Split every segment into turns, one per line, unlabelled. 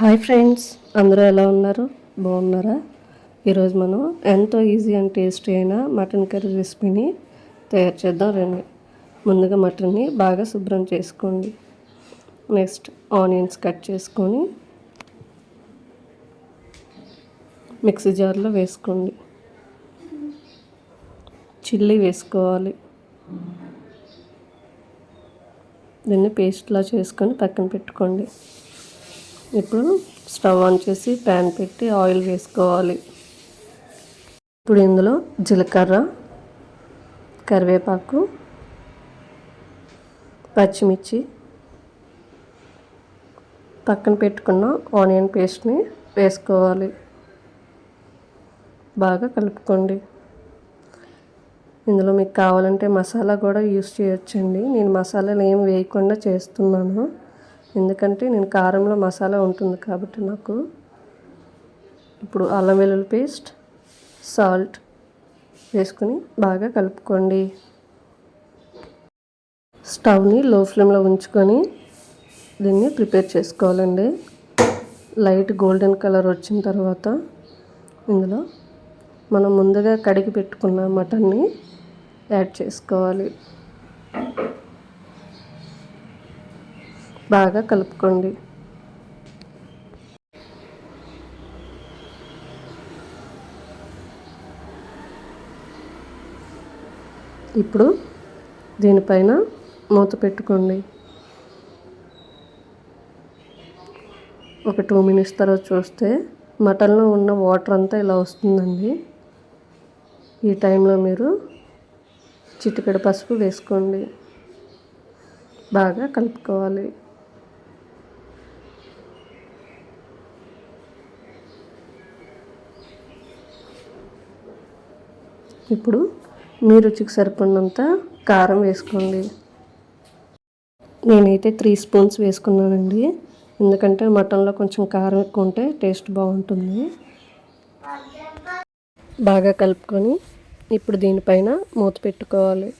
Hi friends అందరూ ఎలా ఉన్నారు? బాగున్నారా? ఈరోజు మనం ఎంతో ఈజీ అండ్ టేస్టీ అయిన మటన్ కర్రీ రెసిపీని తయారు చేద్దాం రండి. ముందుగా మటన్ని బాగా శుభ్రం చేసుకోండి. నెక్స్ట్ ఆనియన్స్ కట్ చేసుకొని మిక్సీ జార్లో వేసుకోండి. చిల్లీ వేసుకోవాలి. దీన్ని పేస్ట్లా చేసుకొని పక్కన పెట్టుకోండి. ఇప్పుడు స్టవ్ ఆన్ చేసి ప్యాన్ పెట్టి ఆయిల్ వేసుకోవాలి. ఇప్పుడు ఇందులో జీలకర్ర కరివేపాకు పచ్చిమిర్చి పక్కన పెట్టుకున్న ఆనియన్ పేస్ట్ని వేసుకోవాలి. బాగా కలుపుకోండి. ఇందులో మీకు కావాలంటే మసాలా కూడా యూస్ చేయొచ్చండి. నేను మసాలాలు ఏం వేయకుండా చేస్తున్నాను. ఎందుకంటే నేను కారంలో మసాలా ఉంటుంది కాబట్టి నాకు ఇప్పుడు అల్లం వెల్లుల్లి పేస్ట్ సాల్ట్ వేసుకుని బాగా కలుపుకోండి. స్టవ్ని లో ఫ్లేమ్లో ఉంచుకొని దీన్ని ప్రిపేర్ చేసుకోవాలండి. లైట్ గోల్డెన్ కలర్ వచ్చిన తర్వాత ఇందులో మనం ముందుగా కడిగి పెట్టుకున్న మటన్ని యాడ్ చేసుకోవాలి. బాగా కలుపుకోండి. ఇప్పుడు దీనిపైన మూత పెట్టుకోండి. ఒక టూ మినిట్స్ తర్వాత చూస్తే మటన్లో ఉన్న వాటర్ అంతా ఇలా వస్తుందండి. ఈ టైంలో మీరు చిటికెడ పసుపు వేసుకోండి. బాగా కలుపుకోవాలి. ఇప్పుడు మీ రుచికి సరిపడినంత కారం వేసుకోండి. నేనైతే త్రీ స్పూన్స్ వేసుకున్నానండి. ఎందుకంటే మటన్లో కొంచెం కారం ఎక్కువ ఉంటే టేస్ట్ బాగుంటుంది. బాగా కలుపుకొని ఇప్పుడు దీనిపైన మూత పెట్టుకోవాలి.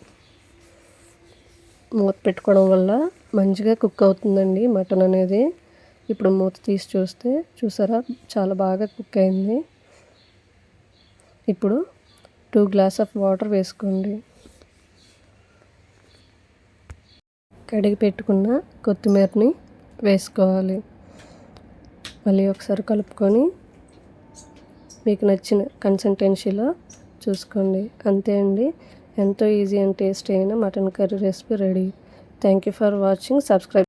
మూత పెట్టుకోవడం వల్ల మంచిగా కుక్ అవుతుందండి మటన్ అనేది. ఇప్పుడు మూత తీసి చూస్తే చూసారా? చాలా బాగా కుక్ అయింది. ఇప్పుడు టూ గ్లాస్ ఆఫ్ వాటర్ వేసుకోండి. కడిగి పెట్టుకున్న కొత్తిమీరని వేసుకోవాలి. మళ్ళీ ఒకసారి కలుపుకొని మీకు నచ్చిన కన్సిస్టెన్సీలో చూసుకోండి. అంతే అండి. ఎంతో ఈజీ అండ్ టేస్టీ అయిన mutton curry recipe ready. Thank you for watching subscribe